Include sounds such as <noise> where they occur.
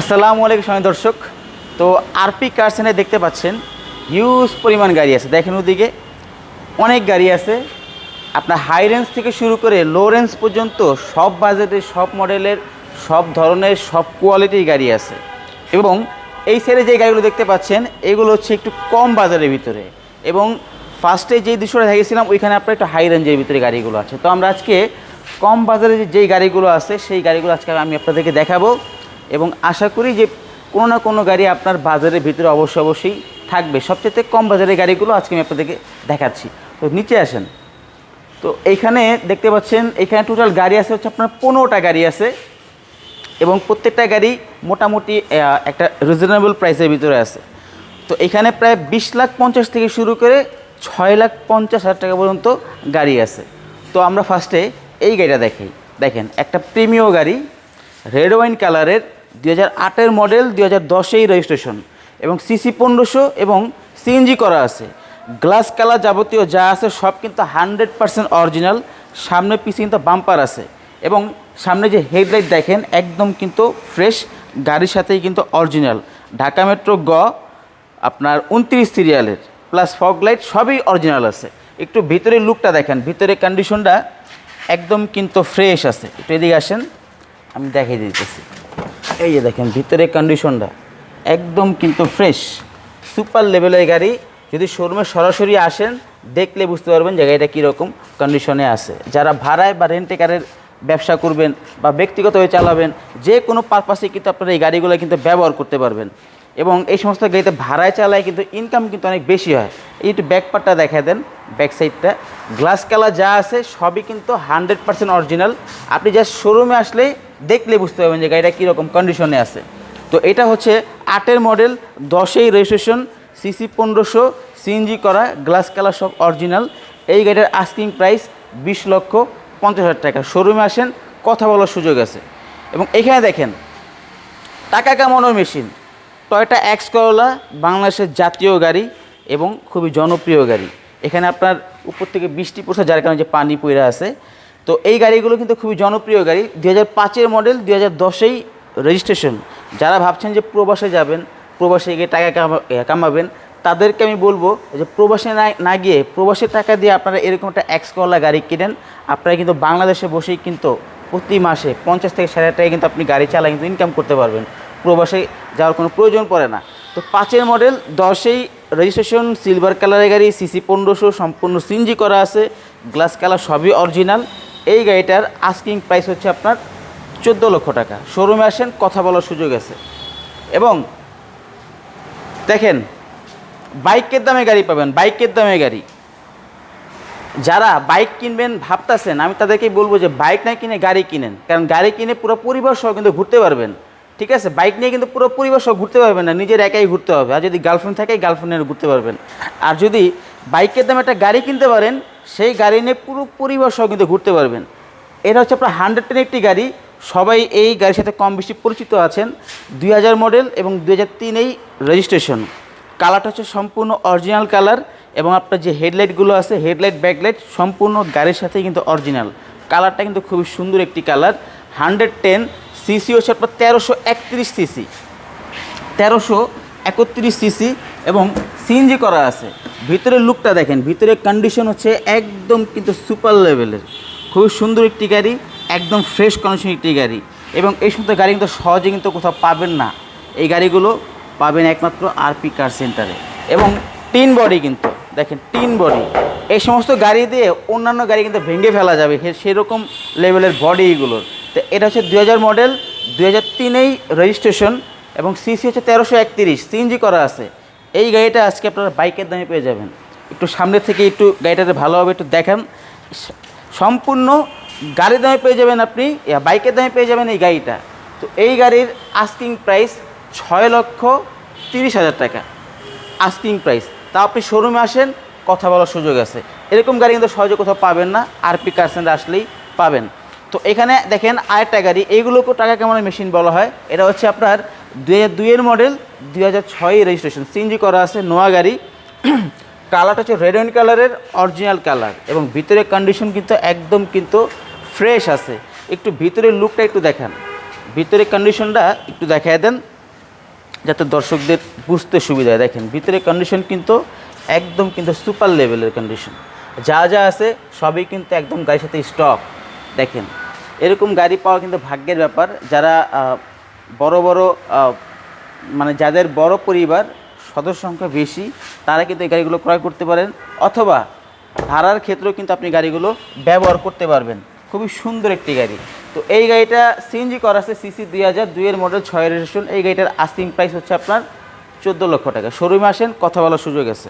আসসালামু আলাইকুম সময় দর্শক। তো আরপি কারসেনে দেখতে পাচ্ছেন হিউজ পরিমাণ গাড়ি আছে। দেখেন ওদিকে অনেক গাড়ি আছে। আপনার হাই রেঞ্জ থেকে শুরু করে লো রেঞ্জ পর্যন্ত সব বাজেটের, সব মডেলের, সব ধরনের, সব কোয়ালিটির গাড়ি আছে। এবং এই সাইডে যে গাড়িগুলো দেখতে পাচ্ছেন, এগুলো হচ্ছে একটু কম বাজারের ভিতরে। এবং ফার্স্টে যেই দৃশ্যটা দেখেছিলাম ওইখানে আপনার একটু হাই রেঞ্জের ভিতরে গাড়িগুলো আছে। তো আমরা আজকে কম বাজারে যেই গাড়িগুলো আছে, সেই গাড়িগুলো আজকে আমি আপনাদেরকে দেখাবো। এবং আশা করি যে কোনো না কোনো গাড়ি আপনার বাজারের ভিতরে অবশ্যই অবশ্যই থাকবে। সবচেয়ে কম বাজারের গাড়িগুলো আজকে আমি আপনাদেরকে দেখাচ্ছি। তো নিচে আসেন। তো এইখানে দেখতে পাচ্ছেন, এখানে টোটাল গাড়ি আছে হচ্ছে আপনার পনেরোটা গাড়ি আছে এবং প্রত্যেকটা গাড়ি মোটামুটি একটা রিজনেবল প্রাইসের ভিতরে আছে। তো এখানে প্রায় বিশ লাখ পঞ্চাশ থেকে শুরু করে ছয় লাখ পঞ্চাশ হাজার টাকা পর্যন্ত গাড়ি আছে। তো আমরা ফার্স্টে এই গাড়িটা দেখি। দেখেন, একটা প্রিমিয় গাড়ি। রেড ওয়াইন কালারের দুই হাজার আটের মডেল, দুই হাজার দশেই রেজিস্ট্রেশন এবং সিসি পনেরোশো এবং সিএনজি করা আছে। গ্লাস কালার যাবতীয় যা আছে সব কিন্তু হান্ড্রেড পার্সেন্ট অরিজিনাল। সামনে পিছে কিন্তু বাম্পার আছে এবং সামনে যে হেডলাইট দেখেন, একদম কিন্তু ফ্রেশ, গাড়ির সাথেই কিন্তু অরিজিনাল। ঢাকা মেট্রো গ, আপনার উনত্রিশ সিরিয়ালের, প্লাস ফগ লাইট, সবই অরিজিনাল আছে। একটু ভিতরের লুকটা দেখেন, ভিতরের কন্ডিশনটা একদম কিন্তু ফ্রেশ আছে। একটু এদিকে আসেন। আমি দেখিয়ে দিতেছি। এই যে দেখেন ভিতরে কন্ডিশনটা একদম কিন্তু ফ্রেশ সুপার লেভেলের গাড়ি, যদি শোরুমে সরাসরি আসেন, দেখলে বুঝতে পারবেন যে গাড়িটা কীরকম কন্ডিশনে আছে। যারা ভাড়ায় বা রেন্টে কারের ব্যবসা করবেন বা ব্যক্তিগতভাবে চালাবেন, যে কোনো পারপাসে কিন্তু আপনারা এই গাড়িগুলো কিন্তু ব্যবহার করতে পারবেন। এবং এই সমস্ত গাড়িতে ভাড়ায় চালায়, কিন্তু ইনকাম কিন্তু অনেক বেশি হয়। একটু ব্যাক পার্টটা দেখা দেন ব্যাক সাইডটা গ্লাস কালার যা আছে, সবই কিন্তু হান্ড্রেড পার্সেন্ট অরিজিনাল আপনি জাস্ট শোরুমে আসলেই দেখলে বুঝতে পারবেন যে গাড়িটা কীরকম কন্ডিশনে আছে। তো এটা হচ্ছে আটের মডেল দশেই রেজিস্ট্রেশন সিসি পনেরোশো সিএনজি করা গ্লাস কালার সব অরিজিনাল এই গাড়িটার আস্কিং প্রাইস বিশ লক্ষ পঞ্চাশ হাজার টাকা। শোরুমে আসেন, কথা বলার সুযোগ আছে। এবং এখানে দেখেন, টাকা কামানোর মেশিন টয়টা এক্স করলা, বাংলাদেশের জাতীয় গাড়ি এবং খুবই জনপ্রিয় গাড়ি। এখানে আপনার উপর থেকে বৃষ্টি পড়ছে, যার কারণে যে পানি পড়ে আছে। তো এই গাড়িগুলো কিন্তু খুবই জনপ্রিয় গাড়ি। দু হাজার মডেল দু হাজার দশেই রেজিস্ট্রেশন যারা ভাবছেন যে প্রবাসে যাবেন, প্রবাসে গিয়ে টাকা কামা- কামাবেন, তাদেরকে আমি বলব যে প্রবাসে না না গিয়ে প্রবাসের টাকা দিয়ে আপনারা এরকম একটা এক্স করলা গাড়ি কিনেন। আপনারা কিন্তু বাংলাদেশে বসেই কিন্তু প্রতি মাসে পঞ্চাশ থেকে ষাট টাকা কিন্তু আপনি গাড়ি চালা কিন্তু ইনকাম করতে পারবেন। প্রবাসে যাওয়ার কোনো প্রয়োজন পড়ে না। তো পাঁচের মডেল, দশেই রেজিস্ট্রেশন সিলভার কালারের গাড়ি সিসি পনেরোশো, সম্পূর্ণ সিনজি করা আছে গ্লাস কালার সবই অরিজিনাল এই গাড়িটার আস্কিং প্রাইস হচ্ছে আপনার চোদ্দ লক্ষ টাকা। শোরুমে আসেন, কথা বলার সুযোগ আছে। এবং দেখেন, বাইকের দামে গাড়ি পাবেন, বাইকের দামে গাড়ি। যারা বাইক কিনবেন ভাবতাছেন, আমি তাদেরকেই বলব যে বাইক না কিনে গাড়ি কিনেন। কারণ গাড়ি কিনে পুরো পরিবার সহ কিন্তু ঘুরতে পারবেন। ঠিক আছে? বাইক নিয়ে কিন্তু পুরো পরিবার সহ ঘুরতে পারবেন না, নিজের একাই ঘুরতে হবে। আর যদি গার্লফ্রেন্ড থাকে গার্লফ্রেন্ড নিয়ে ঘুরতে পারবেন। আর যদি বাইকের দামে একটা গাড়ি কিনতে পারেন, সেই গাড়ি নিয়ে পুরো পরিবার সহ কিন্তু ঘুরতে পারবেন। এটা হচ্ছে আপনার হান্ড্রেড টেন একটি গাড়ি। সবাই এই গাড়ির সাথে কম বেশি পরিচিত আছেন। দুই হাজার মডেল এবং দুই হাজার তিনেই রেজিস্ট্রেশন কালারটা হচ্ছে সম্পূর্ণ অরিজিনাল কালার এবং আপনার যে হেডলাইটগুলো আছে হেডলাইট ব্যাকলাইট সম্পূর্ণ গাড়ির সাথেই কিন্তু অরিজিনাল কালারটা কিন্তু খুবই সুন্দর একটি কালার হান্ড্রেড টেন সিসি হচ্ছে আপনার তেরোশো একত্রিশ সিসি। তেরোশো একত্রিশ সিসি এবং সিএনজি করা আছে। ভিতরের লুকটা দেখেন, ভিতরের কন্ডিশন হচ্ছে একদম কিন্তু সুপার লেভেলের খুবই সুন্দর একটি গাড়ি, একদম ফ্রেশ কন্ডিশন একটি গাড়ি এবং এই সমস্ত গাড়ি কিন্তু সহজে কিন্তু কোথাও পাবেন না। এই গাড়িগুলো পাবেন একমাত্র আরপি কার সেন্টারে এবং টিন বডি কিন্তু, দেখেন টিন বডি। এই সমস্ত গাড়ি দিয়ে অন্যান্য গাড়ি কিন্তু ভেঙে ফেলা যাবে সেরকম লেভেলের বডি এগুলোর। তো এটা হচ্ছে দু হাজার মডেল দু হাজার তিনেই রেজিস্ট্রেশন এবং সিসি হচ্ছে তেরোশো একত্রিশ সিএনজি করা আছে। এই গাড়িটা আজকে আপনারা বাইকের দামে পেয়ে যাবেন। একটু সামনে থেকে একটু গাড়িটাতে ভালোভাবে একটু দেখান। সম্পূর্ণ গাড়ির দামে পেয়ে যাবেন আপনি বাইকের দামে পেয়ে যাবেন এই গাড়িটা। তো এই গাড়ির আস্কিং প্রাইস ছয় লক্ষ তিরিশ হাজার টাকা। আস্কিং প্রাইস তা আপনি শোরুমে আসেন, কথা বলার সুযোগ আছে। এরকম গাড়ি কিন্তু সহজে কোথাও পাবেন না আরপি কার সেন্টার আসলেই পাবেন। তো এখানে দেখেন আরেকটা গাড়ি এইগুলোকেও টাকা কেমনের মেশিন বলা হয়? এটা হচ্ছে আপনার দুই হাজার দুইয়ের মডেল দুই হাজার ছয় রেজিস্ট্রেশন সিএনজি করা আছে, নোয়া গাড়ি। <clears throat> কালারটা হচ্ছে রেড অ্যান্ড কালারের অরিজিনাল কালার এবং ভিতরের কন্ডিশন কিন্তু একদম কিন্তু ফ্রেশ আছে। একটু ভিতরের লুকটা একটু দেখান। ভিতরে কন্ডিশনটা একটু দেখায় দেন, যাতে দর্শকদের বুঝতে সুবিধা দেখেন ভিতরে কন্ডিশন কিন্তু একদম কিন্তু সুপার লেভেলের কন্ডিশন যা যা আছে, সবই কিন্তু একদম গাড়ির সাথে স্টক দেখেন এরকম গাড়ি পাওয়া কিন্তু ভাগ্যের ব্যাপার। যারা বড় বড় মানে যাদের বড় পরিবার, সদস্য সংখ্যা বেশি, তারা কিন্তু এই গাড়িগুলো ক্রয় করতে পারেন। অথবা ভাড়ার ক্ষেত্রেও কিন্তু আপনি গাড়িগুলো ব্যবহার করতে পারবেন। খুবই সুন্দর একটি গাড়ি। তো এই গাড়িটা সিএনজি করা আছে সিসি দুই হাজার দুইয়ের মডেল ছয় রেজিস্ট্রেশন। এই গাড়িটার আস্তিং প্রাইস হচ্ছে আপনার চোদ্দ লক্ষ টাকা। শোরুমে আসেন, কথা বলার সুযোগ আছে।